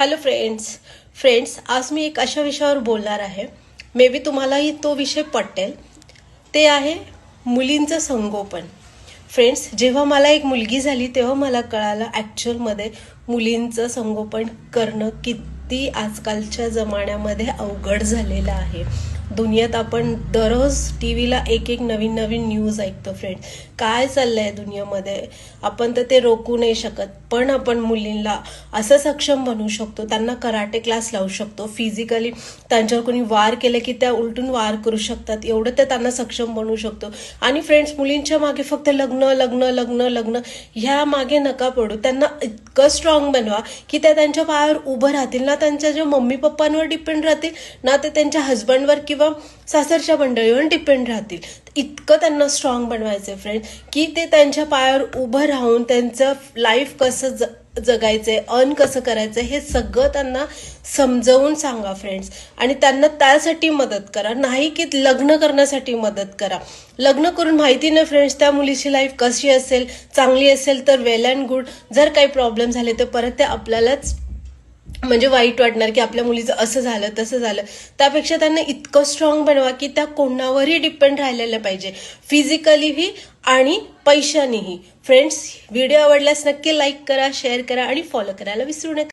Hello friends friends आज मी एक अशा विषयावर बोलणार आहे. मे बी तुम्हालाही तो विषय पटेल. ते आहे मुलींचं संगोपन. फ्रेंड्स जेव्हा मला एक मुलगी झाली तेव्हा मला कळालं ॲक्च्युअलमध्ये मुलींचं संगोपन करणं किती आजकालच्या जमान्यामध्ये अवघड झालेलं आहे. दुनियेत आपण दररोज टी व्हीला एक एक नवीन नवीन न्यूज ऐकतो फ्रेंड काय चाललंय दुनियामध्ये? आपण तर ते रोखू नाही शकत पण आपण मुलींना असं सक्षम बनवू शकतो त्यांना कराटे क्लास लावू शकतो. फिजिकली त्यांच्यावर कोणी वार केले की त्या उलटून वार करू शकतात. एवढं ते त्यांना सक्षम बनवू शकतो. आणि फ्रेंड्स मुलींच्या मागे फक्त लग्न लग्न लग्न लग्न ह्या मागे नका पडू. त्यांना इतकं स्ट्रॉंग बनवा की त्या त्यांच्या पायावर उभं राहतील. ना त्यांच्या ज्या मम्मी पप्पांवर डिपेंड राहतील ना ते त्यांच्या हस्बंडवर किंवा सासरच्या मंडळीवर डिपेंड राहतील. इतकं त्यांना स्ट्रॉंग बनवायचं फ्रेंड की ते त्यांच्या पायावर उभं राहून त्यांचं लाईफ कसं ज जगायचंय अर्न कसं करायचं हे सगळं त्यांना समजवून सांगा फ्रेंड्स आणि त्यांना त्यासाठी मदत करा. नाही की लग्न करण्यासाठी मदत करा. लग्न करून माहिती नाही फ्रेंड्स त्या मुलीची लाईफ कशी असेल चांगली असेल तर वेल अँड गुड जर काही प्रॉब्लेम झाले तर परत ते आपल्यालाच म्हणजे वाईट वाटणार की आपल्या मुलीचं असं झालं तसं झालं. त्यापेक्षा त्यांना इतकं स्ट्रॉंग बनवा की त्या कोणावरही डिपेंड राहिलेलं पाहिजे. फिजिकलीही आणि पैशानेही. फ्रेंड्स व्हिडिओ आवडल्यास नक्की लाईक करा शेअर करा आणि फॉलो करायला विसरू नका.